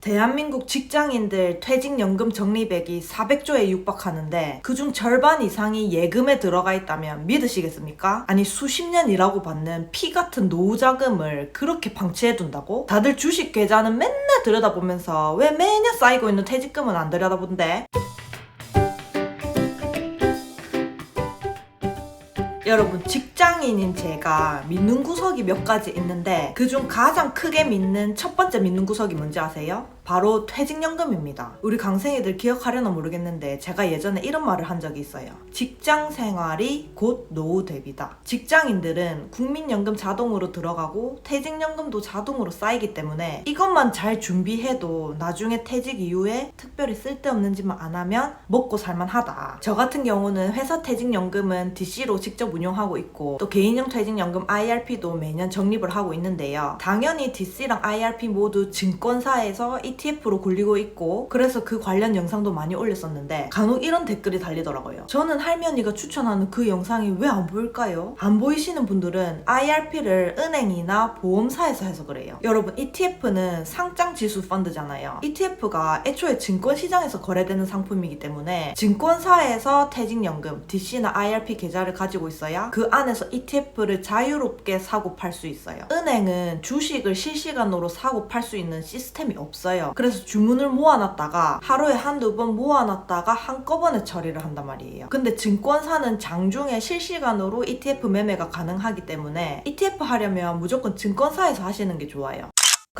대한민국 직장인들 퇴직연금 적립액이 400조에 육박하는데 그중 절반 이상이 예금에 들어가 있다면 믿으시겠습니까? 아니 수십 년 일하고 받는 피 같은 노후 자금을 그렇게 방치해둔다고? 다들 주식 계좌는 맨날 들여다보면서 왜 매년 쌓이고 있는 퇴직금은 안 들여다본대? 여러분 직장인인 제가 믿는 구석이 몇 가지 있는데 그중 가장 크게 믿는 첫 번째 믿는 구석이 뭔지 아세요? 바로 퇴직연금입니다. 우리 강생이들 기억하려나 모르겠는데 제가 예전에 이런 말을 한 적이 있어요. 직장 생활이 곧 노후 대비다. 직장인들은 국민연금 자동으로 들어가고 퇴직연금도 자동으로 쌓이기 때문에 이것만 잘 준비해도 나중에 퇴직 이후에 특별히 쓸데없는 짓만 안 하면 먹고 살만하다. 저 같은 경우는 회사 퇴직연금은 DC로 직접 운용하고 있고 또 개인용 퇴직연금 IRP도 매년 적립을 하고 있는데요. 당연히 DC랑 IRP 모두 증권사에서 ETF로 굴리고 있고 그래서 그 관련 영상도 많이 올렸었는데 간혹 이런 댓글이 달리더라고요. 저는 할머니가 추천하는 그 영상이 왜 안 보일까요? 안 보이시는 분들은 IRP를 은행이나 보험사에서 해서 그래요. 여러분 ETF는 상장 지수 펀드잖아요. ETF가 애초에 증권 시장에서 거래되는 상품이기 때문에 증권사에서 퇴직연금, DC나 IRP 계좌를 가지고 있어야 그 안에서 ETF를 자유롭게 사고 팔 수 있어요. 은행은 주식을 실시간으로 사고 팔 수 있는 시스템이 없어요. 그래서 주문을 모아놨다가 하루에 한두 번 모아놨다가 한꺼번에 처리를 한단 말이에요. 근데 증권사는 장중에 실시간으로 ETF 매매가 가능하기 때문에 ETF 하려면 무조건 증권사에서 하시는 게 좋아요.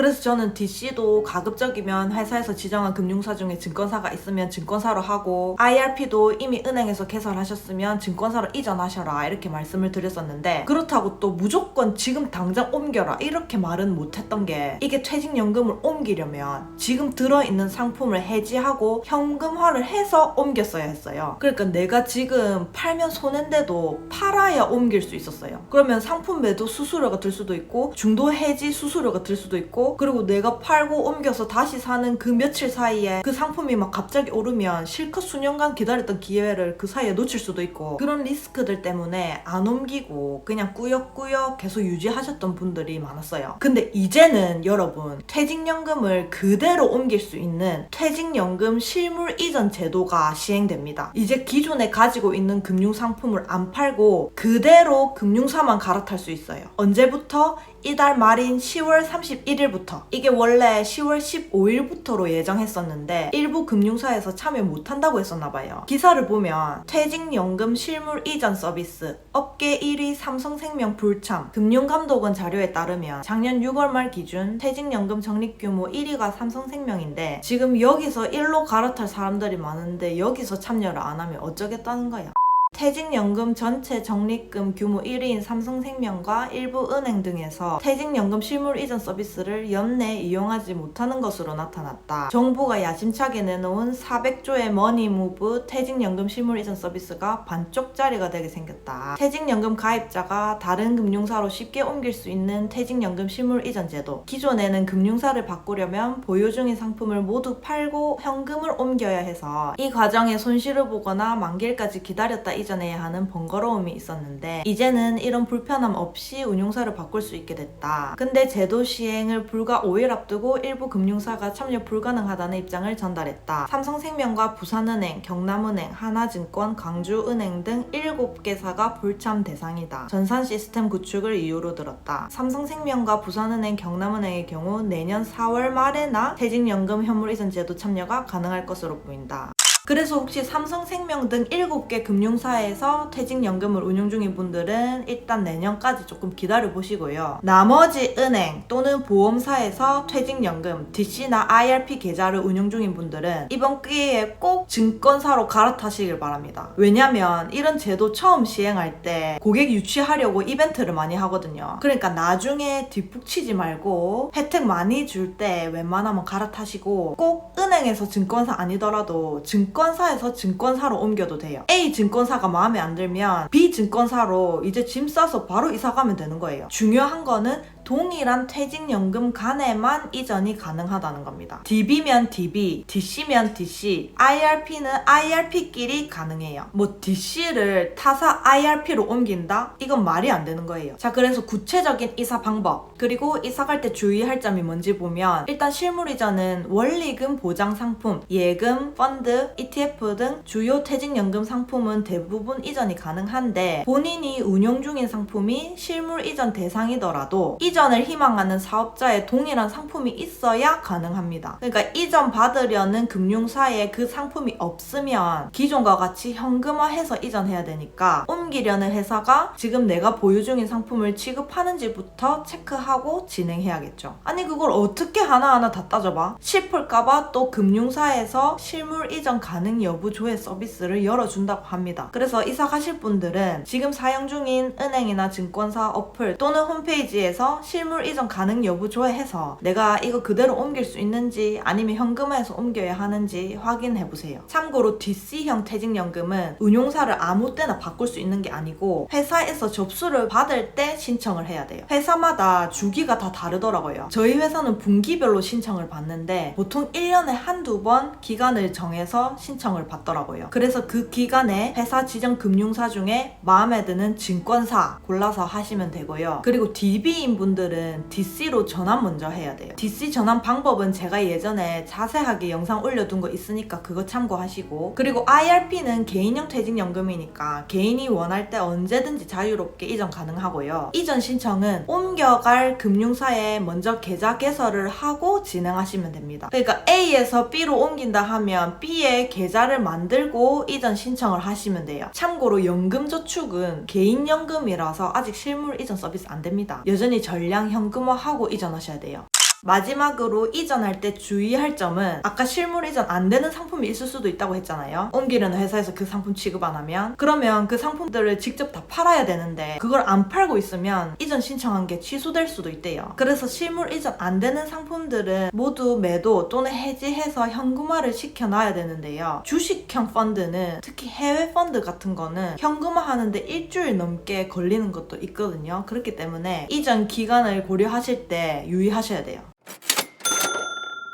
그래서 저는 DC도 가급적이면 회사에서 지정한 금융사 중에 증권사가 있으면 증권사로 하고 IRP도 이미 은행에서 개설하셨으면 증권사로 이전하셔라 이렇게 말씀을 드렸었는데 그렇다고 또 무조건 지금 당장 옮겨라 이렇게 말은 못했던 게 이게 퇴직연금을 옮기려면 지금 들어있는 상품을 해지하고 현금화를 해서 옮겼어야 했어요. 그러니까 내가 지금 팔면 손해인데도 팔아야 옮길 수 있었어요. 그러면 상품 매도 수수료가 들 수도 있고 중도 해지 수수료가 들 수도 있고 그리고 내가 팔고 옮겨서 다시 사는 그 며칠 사이에 그 상품이 막 갑자기 오르면 실컷 수년간 기다렸던 기회를 그 사이에 놓칠 수도 있고 그런 리스크들 때문에 안 옮기고 그냥 꾸역꾸역 계속 유지하셨던 분들이 많았어요. 근데 이제는 여러분 퇴직연금을 그대로 옮길 수 있는 퇴직연금 실물 이전 제도가 시행됩니다. 이제 기존에 가지고 있는 금융상품을 안 팔고 그대로 금융사만 갈아탈 수 있어요. 언제부터? 이달 말인 10월 31일부터 이게 원래 10월 15일부터로 예정했었는데 일부 금융사에서 참여 못한다고 했었나봐요. 기사를 보면 퇴직연금 실물 이전 서비스 업계 1위 삼성생명 불참 금융감독원 자료에 따르면 작년 6월 말 기준 퇴직연금 적립 규모 1위가 삼성생명인데 지금 여기서 1로 갈아탈 사람들이 많은데 여기서 참여를 안 하면 어쩌겠다는 거야. 퇴직연금 전체 적립금 규모 1위인 삼성생명과 일부 은행 등에서 퇴직연금 실물 이전 서비스를 연내 이용하지 못하는 것으로 나타났다. 정부가 야심차게 내놓은 400조의 머니무브 퇴직연금 실물 이전 서비스가 반쪽짜리가 되게 생겼다. 퇴직연금 가입자가 다른 금융사로 쉽게 옮길 수 있는 퇴직연금 실물 이전 제도. 기존에는 금융사를 바꾸려면 보유 중인 상품을 모두 팔고 현금을 옮겨야 해서 이 과정에 손실을 보거나 만기일까지 기다렸다 이전해야 하는 번거로움이 있었는데 이제는 이런 불편함 없이 운용사를 바꿀 수 있게 됐다. 근데 제도 시행을 불과 5일 앞두고 일부 금융사가 참여 불가능하다는 입장을 전달했다. 삼성생명과 부산은행, 경남은행, 하나증권, 광주은행 등 7개사가 불참 대상이다. 전산 시스템 구축을 이유로 들었다. 삼성생명과 부산은행, 경남은행의 경우 내년 4월 말에나 퇴직연금 현물 이전 제도 참여가 가능할 것으로 보인다. 그래서 혹시 삼성생명 등 7개 금융사에서 퇴직연금을 운용 중인 분들은 일단 내년까지 조금 기다려 보시고요. 나머지 은행 또는 보험사에서 퇴직연금, DC나 IRP 계좌를 운용 중인 분들은 이번 기회에 꼭 증권사로 갈아타시길 바랍니다. 왜냐면 이런 제도 처음 시행할 때 고객 유치하려고 이벤트를 많이 하거든요. 그러니까 나중에 뒷북 치지 말고 혜택 많이 줄 때 웬만하면 갈아타시고 꼭 은행에서 증권사 아니더라도 증권 사에서 증권사로 옮겨도 돼요. A 증권사가 마음에 안 들면 B 증권사로 이제 짐 싸서 바로 이사 가면 되는 거예요. 중요한 거는 동일한 퇴직연금 간에만 이전이 가능하다는 겁니다. DB면 DB, DC면 DC, IRP는 IRP끼리 가능해요. 뭐 DC를 타사 IRP로 옮긴다? 이건 말이 안 되는 거예요. 자, 그래서 구체적인 이사 방법, 그리고 이사 갈 때 주의할 점이 뭔지 보면 일단 실물 이전은 원리금 보장 상품, 예금, 펀드, ETF 등 주요 퇴직연금 상품은 대부분 이전이 가능한데 본인이 운용 중인 상품이 실물 이전 대상이더라도 이전을 희망하는 사업자의 동일한 상품이 있어야 가능합니다. 그러니까 이전 받으려는 금융사에 그 상품이 없으면 기존과 같이 현금화해서 이전해야 되니까 옮기려는 회사가 지금 내가 보유 중인 상품을 취급하는지부터 체크하고 진행해야겠죠. 아니 그걸 어떻게 하나하나 다 따져봐? 싶을까봐 또 금융사에서 실물 이전 가능 여부 조회 서비스를 열어준다고 합니다. 그래서 이사 가실 분들은 지금 사용 중인 은행이나 증권사 어플 또는 홈페이지에서 실물 이전 가능 여부 조회해서 내가 이거 그대로 옮길 수 있는지 아니면 현금화해서 옮겨야 하는지 확인해 보세요. 참고로 DC형 퇴직연금은 운용사를 아무 때나 바꿀 수 있는 게 아니고 회사에서 접수를 받을 때 신청을 해야 돼요. 회사마다 주기가 다 다르더라고요. 저희 회사는 분기별로 신청을 받는데 보통 1년에 한두 번 기간을 정해서 신청을 받더라고요. 그래서 그 기간에 회사 지정 금융사 중에 마음에 드는 증권사 골라서 하시면 되고요. 그리고 DB인 분들은 DC로 전환 먼저 해야 돼요. DC 전환 방법은 제가 예전에 자세하게 영상 올려둔 거 있으니까 그거 참고하시고 그리고 IRP는 개인형 퇴직연금이니까 개인이 원할 때 언제든지 자유롭게 이전 가능하고요. 이전 신청은 옮겨갈 금융사에 먼저 계좌 개설을 하고 진행하시면 됩니다. 그러니까 A에서 B로 옮긴다 하면 B에 계좌를 만들고 이전 신청을 하시면 돼요. 참고로 연금저축은 개인연금이라서 아직 실물 이전 서비스 안 됩니다. 여전히 전량 현금화하고 이전하셔야 돼요. 마지막으로 이전할 때 주의할 점은 아까 실물 이전 안 되는 상품이 있을 수도 있다고 했잖아요. 옮기려는 회사에서 그 상품 취급 안 하면 그러면 그 상품들을 직접 다 팔아야 되는데 그걸 안 팔고 있으면 이전 신청한 게 취소될 수도 있대요. 그래서 실물 이전 안 되는 상품들은 모두 매도 또는 해지해서 현금화를 시켜놔야 되는데요. 주식형 펀드는 특히 해외 펀드 같은 거는 현금화 하는데 일주일 넘게 걸리는 것도 있거든요. 그렇기 때문에 이전 기간을 고려하실 때 유의하셔야 돼요.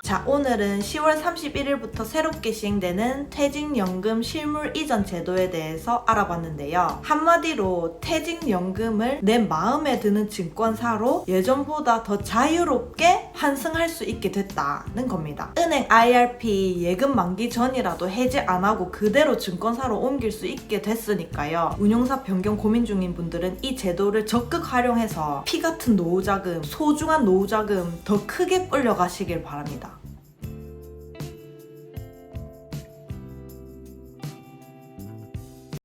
자, 오늘은 10월 31일부터 새롭게 시행되는 퇴직연금 실물 이전 제도에 대해서 알아봤는데요. 한마디로 퇴직연금을 내 마음에 드는 증권사로 예전보다 더 자유롭게 환승할 수 있게 됐다는 겁니다. 은행 IRP 예금 만기 전이라도 해지 안 하고 그대로 증권사로 옮길 수 있게 됐으니까요. 운용사 변경 고민 중인 분들은 이 제도를 적극 활용해서 피 같은 노후자금, 소중한 노후자금 더 크게 불려가시길 바랍니다.